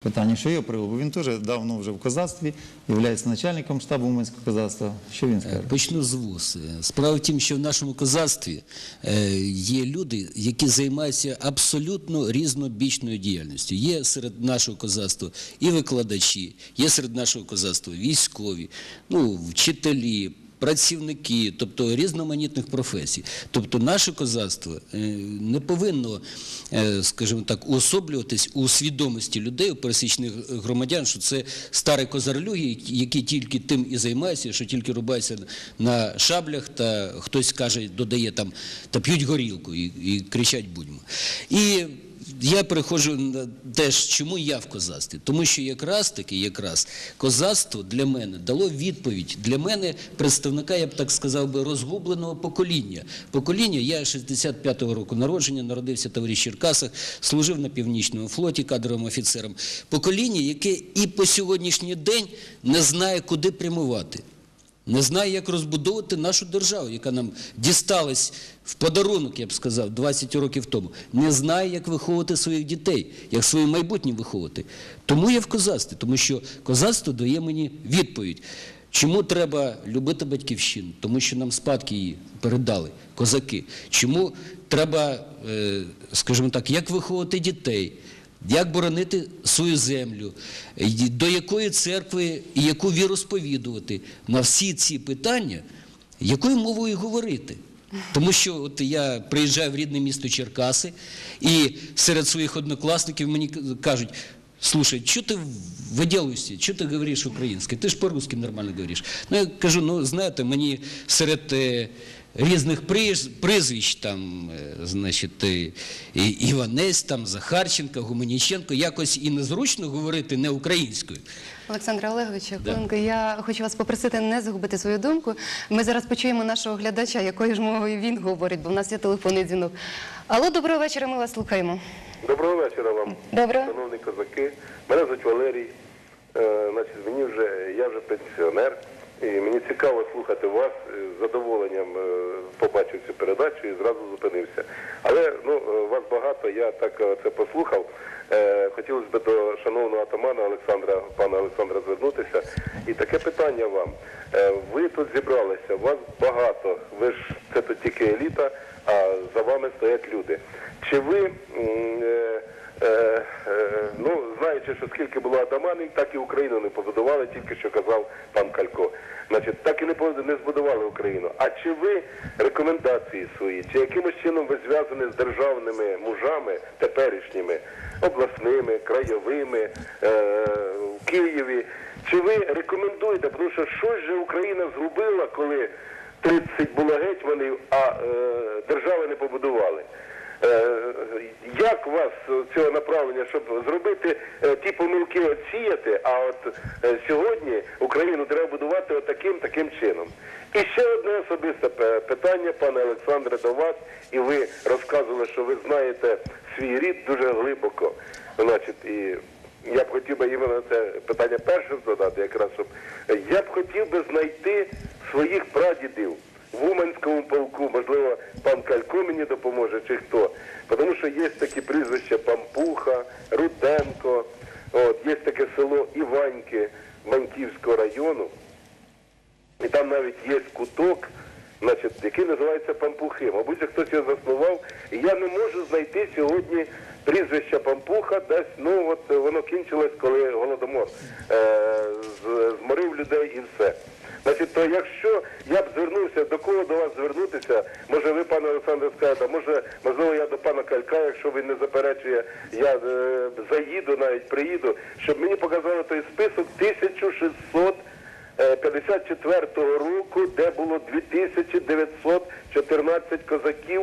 Питання, що його привело, бо він теж давно вже в козацтві, є начальником штабу Уманського козацтва. Що він скаже? Почну з вуз. Справа в тім, що в нашому козацтві е, є люди, які займаються абсолютно різнобічною діяльністю. Є серед нашого козацтва і викладачі, є серед нашого козацтва військові, ну, вчителі. Працівники, тобто різноманітних професій. Тобто наше козацтво е, не повинно, е, скажімо так, уособлюватись у свідомості людей, у пересічних громадян, що це старі козарлюги, які тільки тим і займаються, що тільки рубаються на шаблях, та хтось каже, додає там та п'ють горілку і, і кричать будьмо. І я переходжу на те, чому я в козацтві. Тому що якраз таки, якраз козацтво для мене дало відповідь для мене представника, я б так сказав би, розгубленого покоління. Покоління, я 65-го року народження, народився в Черкасах, служив на північному флоті кадровим офіцером. Покоління, яке і по сьогоднішній день не знає, куди прямувати. Не знає, як розбудовувати нашу державу, яка нам дісталась в подарунок, я б сказав, 20 років тому. Не знає, як виховувати своїх дітей, як своє майбутнє виховувати. Тому я в козацтві, тому що козацтво дає мені відповідь. Чому треба любити батьківщину? Тому що нам спадки її передали, козаки. Чому треба, е, скажімо так, як виховувати дітей? Як боронити свою землю, і до якої церкви і яку віру сповідувати на всі ці питання, якою мовою говорити? Тому що от я приїжджаю в рідне місто Черкаси, і серед своїх однокласників мені кажуть. Слушай, что ты выделываешься, что ты говоришь українською? Ти ж по-русски нормально говориш. Ну, я кажу, ну, знаєте, мені серед е, різних приз- прізвищ, там, е, значить, і- Іванець, там, Захарченко, Гуменіченко, якось і незручно говорити не українською. Олександре Олеговичу, хвилинку, я хочу вас попросити не загубити свою думку. Ми зараз почуємо нашого глядача, якою ж мовою він говорить, бо в нас є телефонний дзвінок. Алло, доброго вечора, ми вас слухаємо. Доброго вечора вам, Доброго. шановні козаки. Мене звуть Валерій. Е, значить, мені вже я вже пенсіонер, і мені цікаво слухати вас. Е, З задоволенням е, побачив цю передачу і зразу зупинився. Але ну е, вас багато. Я так це послухав. Хотілося б до шановного атамана Олександра, пана Олександра, звернутися. І таке питання вам. Ви тут зібралися, вас багато. Ви ж це тут тільки еліта, а за вами стоять люди. Чи ви е, е, ну знаючи, що скільки було атаманів, так і Україну не побудували, тільки що казав пан Калько. Значить, так і не не збудували Україну. А чи ви рекомендації свої, чи якимось чином ви зв'язані з державними мужами теперішніми, обласними, краєвими е, в Києві? Чи ви рекомендуєте, тому що щось же Україна згубила, коли 30 було гетьманів, а е, держави не побудували? Е, Як вас цього направлення, щоб зробити е, ті помилки отсіяти, а от е, сьогодні Україну треба будувати отаким таким чином? І ще одне особисте питання, пане Олександре, до вас, і ви розказували, що ви знаєте свій рід дуже глибоко. Значить, і я б хотів би іменно це питання перше задати, якраз щоб я б хотів би знайти своїх прадідів в Уманському полку, можливо, пан Калько мені допоможе, чи хто. Тому що є такі прізвища Пампуха, Руденко, от, є таке село Іваньки Маньківського району, і там навіть є куток, значить, який називається Пампухи. Мабуть, хтось його заснував. І я не можу знайти сьогодні прізвище Пампуха, десь, ну от воно кінчилось, коли голодомор е, зморив людей і все. Значить, то якщо я б звернувся, до кого до вас звернутися, може ви, пане Олександре, скажете, може, можливо, я до пана Калька, якщо він не заперечує, я е, заїду, навіть приїду, щоб мені показали той список 1600 54-го року, де було 2914 козаків,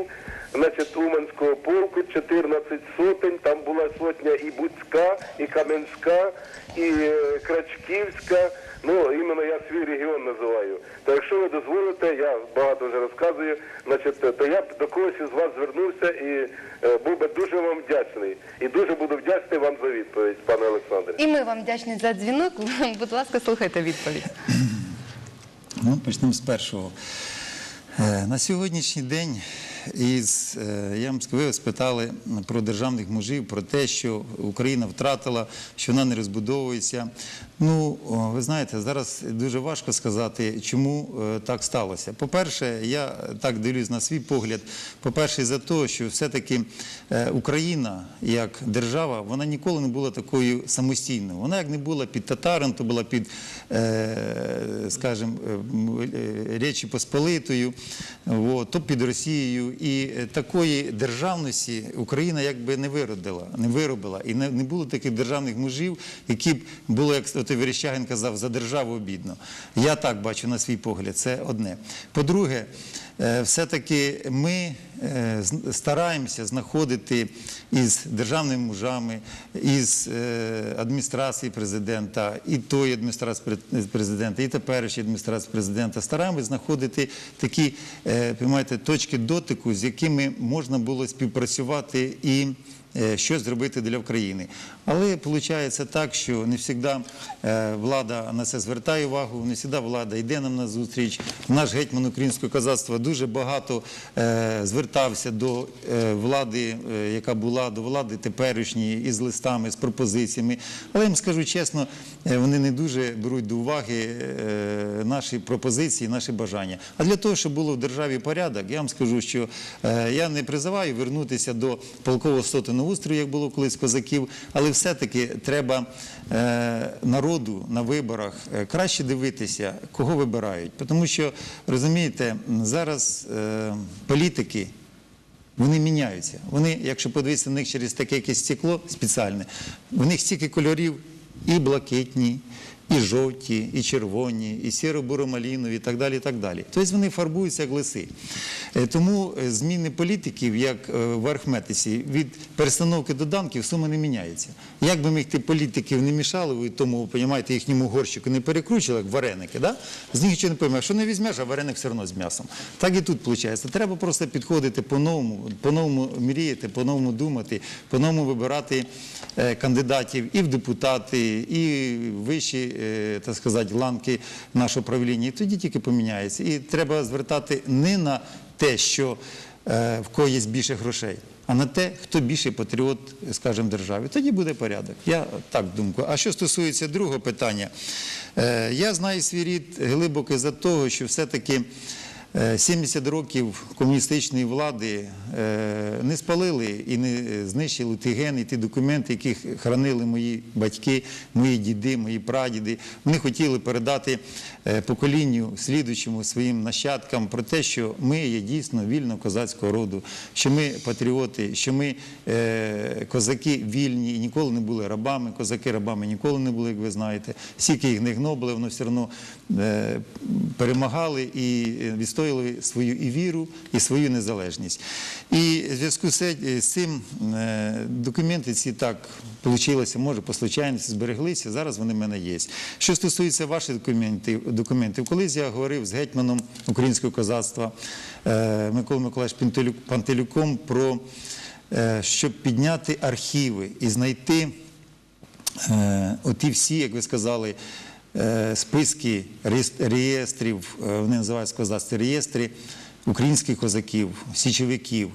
значить, Уманського полку, 14 сотень, там була сотня і Буцька, і Кам'янська, і е, Крачківська. Ну, іменно я свій регіон називаю. То якщо ви дозволите, я багато вже розказую, значить, то я б до когось із вас звернувся і е, був би дуже вам вдячний. І дуже буду вдячний вам за відповідь, пане Олександре. І ми вам вдячні за дзвінок. Будь ласка, слухайте відповідь. Ну, почнемо з першого. Е, На сьогоднішній день із е, я вам скажу, ви спитали про державних мужів, про те, що Україна втратила, що вона не розбудовується. Ну, ви знаєте, зараз дуже важко сказати, чому е, так сталося. По-перше, я так дивлюсь на свій погляд. По-перше, за те, що все-таки е, Україна як держава, вона ніколи не була такою самостійною. Вона як не була під татаром, то була під, скажімо, Речі Посполитою, то під Росією. І е, такої державності Україна якби не виродила, не виробила. І не, було таких державних мужів, які б було, як от Верещагин казав, за державу обідно. Я так бачу на свій погляд, це одне. По-друге, все-таки ми е, стараємося знаходити із державними мужами, із е, адміністрації президента, і тої адміністрації президента, і теперішньої адміністрації президента, стараємося знаходити такі е, точки дотику, з якими можна було співпрацювати і е, щось зробити для України. Але виходить так, що не завжди е, влада на це звертає увагу, не завжди влада йде нам на зустріч. Наш гетьман українського козацтва дуже багато е, звертався до е, влади, е, яка була, до влади теперішньої, із листами, з пропозиціями. Але я вам скажу чесно, е, вони не дуже беруть до уваги е, наші пропозиції, наші бажання. А для того, щоб було в державі порядок, я вам скажу, що е, я не призиваю вернутися до полкового сотеного устрою, як було колись козаків, але все-таки треба е, народу на виборах е, краще дивитися, кого вибирають. Тому що, розумієте, зараз е, політики. Вони міняються. Вони, якщо подивитися на них через таке якесь стекло спеціальне, в них стільки кольорів і блакитні, і жовті, і червоні, і сіро-буромалінові, і так далі. І так далі. Тобто вони фарбуються як лиси. Е, Тому е, зміни політиків, як е, в арифметиці, від перестановки до данків сума не міняється. Як би ми їх політиків не мішали, ви тому, розумієте, їхньому горщику не перекручували, як вареники, да? з них нічого не поймеш. Що не візьмеш, а вареник все одно з м'ясом. Так і тут виходить. Треба просто підходити по-новому, по-новому мріяти, по-новому думати, по-новому вибирати кандидатів і в депутати, і в вищі, так сказати, ланки нашого правління. І тоді тільки поміняється. І треба звертати не на те, що е, в кого є більше грошей, а на те, хто більший патріот, скажімо, державі. Тоді буде порядок. Я так думаю. А що стосується другого питання, е, я знаю свій рід глибоко за того, що все-таки. Е, 70 років комуністичної влади е, не спалили і не знищили ті гени, ті документи, які хранили мої батьки, мої діди, мої прадіди. Вони хотіли передати е, поколінню слідуючому своїм нащадкам про те, що ми є дійсно вільно козацького роду, що ми патріоти, що ми е, козаки вільні і ніколи не були рабами. Козаки рабами ніколи не були, як ви знаєте. Скільки їх не гнобили, воно все одно е, перемагали і е, відстояли свою і віру, і свою незалежність. І в зв'язку з цим е, документи ці так вийшло, може, по случайності збереглися. Зараз вони в мене є. Що стосується ваших документів, колись я говорив з гетьманом українського козацтва е, Миколою Миколаївичем Пантелюком про е, щоб підняти архіви і знайти оті всі, як ви сказали, списки реєстрів, вони називаються козацькі реєстри українських козаків, січовиків.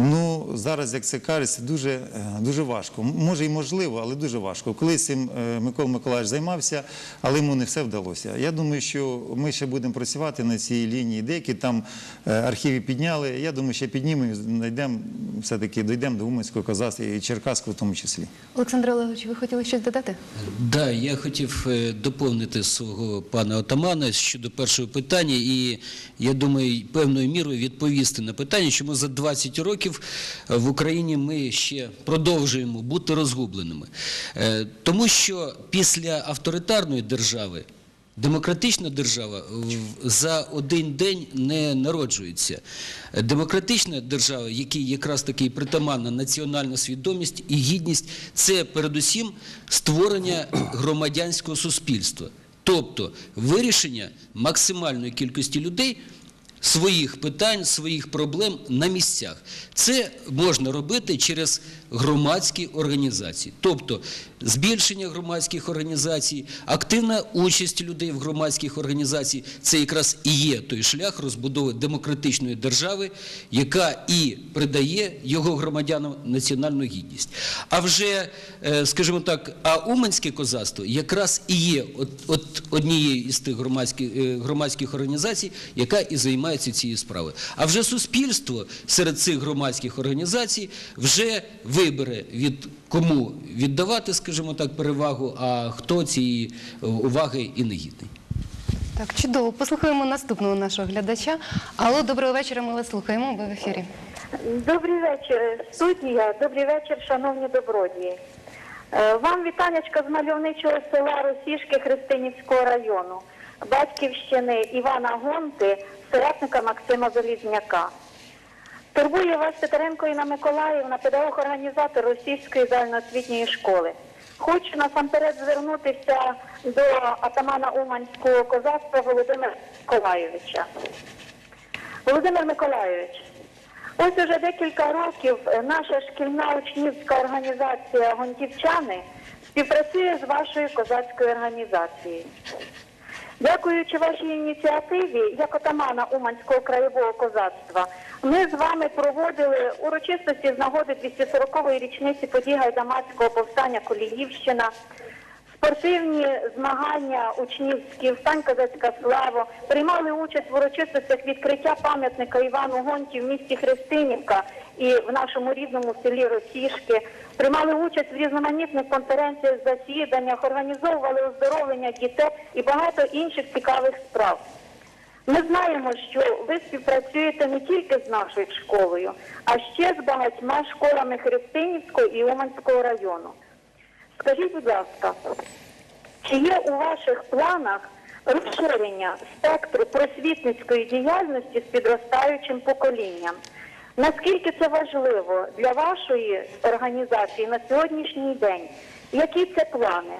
Ну, зараз, як це кажеться, дуже, е, дуже важко. Може і можливо, але дуже важко. Колись цим е, Микола Миколаївич займався, але йому не все вдалося. Я думаю, що ми ще будемо працювати на цій лінії. Деякі там е, архіви підняли. Я думаю, ще піднімемо, знайдемо, все-таки дійдемо до Уманського козацтва і Черкаського в тому числі. Олександр Олегович, ви хотіли щось додати? Да, я хотів доповнити свого пана отамана щодо першого питання, і я думаю, певною мірою відповісти на питання, чому за 20 років е, в Україні ми ще продовжуємо бути розгубленими. Е, Тому що після авторитарної держави. Демократична держава за один день не народжується. Демократична держава, якій якраз таки притаманна національна свідомість і гідність, це передусім створення громадянського суспільства, тобто вирішення максимальної кількості людей своїх питань, своїх проблем на місцях. Це можна робити через громадські організації, тобто збільшення громадських організацій, активна участь людей в громадських організаціях – це якраз і є той шлях розбудови демократичної держави, яка і придає його громадянам національну гідність. А вже, е, скажімо так, а Уманське козацтво якраз і є от, от однією із тих громадських, е, громадських організацій, яка і займається цією справою. А вже суспільство серед цих громадських організацій вже вибере від кому віддавати, скажімо так, перевагу, а хто цієї е, уваги і не гідний. Так, чудово. Послухаємо наступного нашого глядача. Алло, доброго вечора. Ми вас слухаємо. Ви в ефірі. Добрий вечір, студія. Добрий вечір, шановні добродії. Е, Вам вітанечка з мальовничого села Росішки Христинівського району, батьківщини Івана Гонти, соратника Максима Залізняка. Турбує вас Титаренко Інна Миколаївна, педагог-організатор Російської загальноосвітньої школи. Хочу насамперед звернутися до атамана Уманського козацтва Володимира Миколайовича. Володимир Миколайович, ось уже декілька років наша шкільна учнівська організація Гонтівчани співпрацює з вашою козацькою організацією. Дякуючи вашій ініціативі, як отамана Уманського краєвого козацтва, ми з вами проводили урочистості з нагоди 240-ї річниці подій Гайдамацького повстання Коліївщина, спортивні змагання учнівські, встань козацька слава, приймали участь в урочистостях відкриття пам'ятника Івану Гонті в місті Христинівка і в нашому рідному селі Росішки, приймали участь в різноманітних конференціях, засіданнях, організовували оздоровлення дітей і багато інших цікавих справ. Ми знаємо, що ви співпрацюєте не тільки з нашою школою, а ще з багатьма школами Христинівського і Уманського району. Скажіть, будь ласка, чи є у ваших планах розширення спектру просвітницької діяльності з підростаючим поколінням? Наскільки це важливо для вашої організації на сьогоднішній день? Які це плани?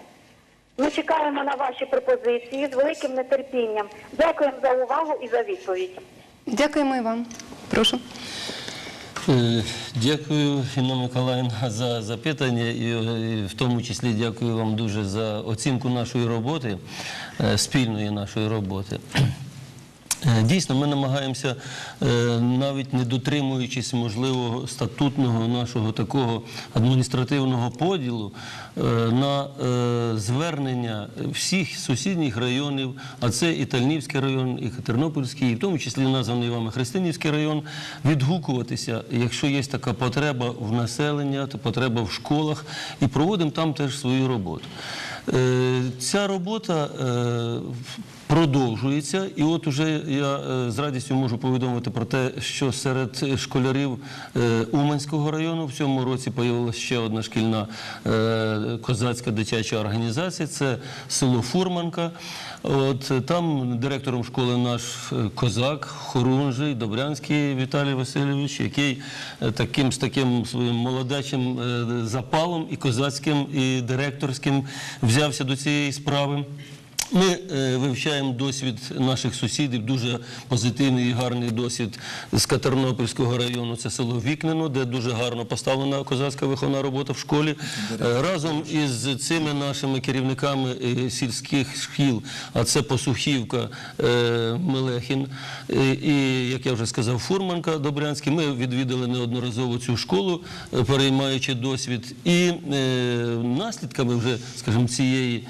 Ми чекаємо на ваші пропозиції з великим нетерпінням. Дякуємо за увагу і за відповідь. Дякуємо і вам. Прошу. Е, Дякую, Інна Миколаївна, за запитання і, в тому числі дякую вам дуже за оцінку нашої роботи, е, спільної нашої роботи. Е, Дійсно, ми намагаємося, е, навіть не дотримуючись можливо статутного нашого такого адміністративного поділу, е, на звернення всіх сусідніх районів, а це і Тальнівський район, і Тернопільський, і в тому числі названий вами Христинівський район, відгукуватися, якщо є така потреба в населення, то потреба в школах, і проводимо там теж свою роботу. Ця робота продовжується, і от уже я е, з радістю можу повідомити про те, що серед школярів е, Уманського району в цьому році появилася ще одна шкільна е, козацька дитяча організація. Це село Фурманка. От там директором школи наш козак Хорунжий Добрянський Віталій Васильович, який таким з таким своїм молодечим е, запалом і козацьким, і директорським взявся до цієї справи. Ми е, вивчаємо досвід наших сусідів, дуже позитивний і гарний досвід з Катернопільського району. Це село Вікнено, де дуже гарно поставлена козацька виховна робота в школі. Е, разом із цими нашими керівниками е, сільських шкіл, а це Посухівка, е, Мелехін е, і, як я вже сказав, Фурманка Добрянський. Ми відвідали неодноразово цю школу, е, переймаючи досвід. І е, наслідками вже, скажімо, цієї,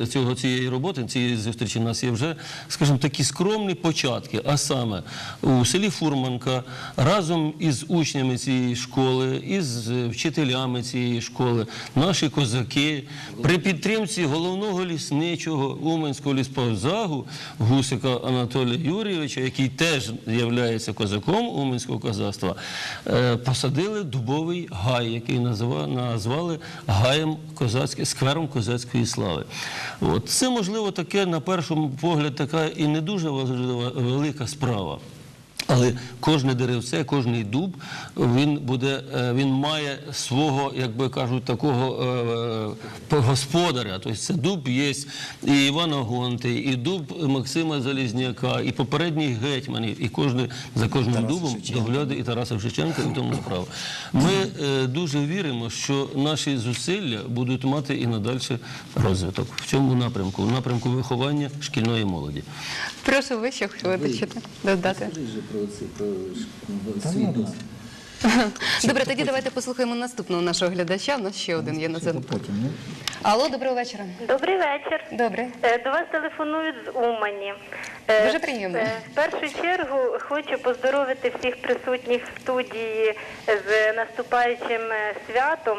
е, цього, цієї роботи, цієї зустрічі у нас є вже, скажімо, такі скромні початки. А саме у селі Фурманка разом із учнями цієї школи, із вчителями цієї школи, наші козаки при підтримці головного лісничого Уманського лісповзагу Гусика Анатолія Юрійовича, який теж є козаком Уманського козацтва, е, посадили дубовий гай, який назвали гаєм козацької, сквером козацької слави. От. Це, можливо, таке, на перший погляд, така і не дуже важлива велика справа. Але кожне деревце, кожний дуб, він буде, е, він має свого, як би кажуть, такого е, е, господаря. Тобто це дуб є і Івана Гонти, і дуб Максима Залізняка, і попередніх гетьманів, і кожне за кожним дубом доглядає і Тараса Шевченка, і тому направо. Ми е, дуже віримо, що наші зусилля будуть мати і надальший розвиток в цьому напрямку, в напрямку виховання шкільної молоді. Прошу ви, що хочете додати. Добре, тоді давайте послухаємо наступного нашого глядача. У нас ще один є на зв'язку. Алло, доброго вечора. Добрий вечір. Добре. Е, До вас телефонують з Умані. Е, Дуже приємно. е, В першу чергу хочу поздоровити всіх присутніх в студії з наступаючим святом.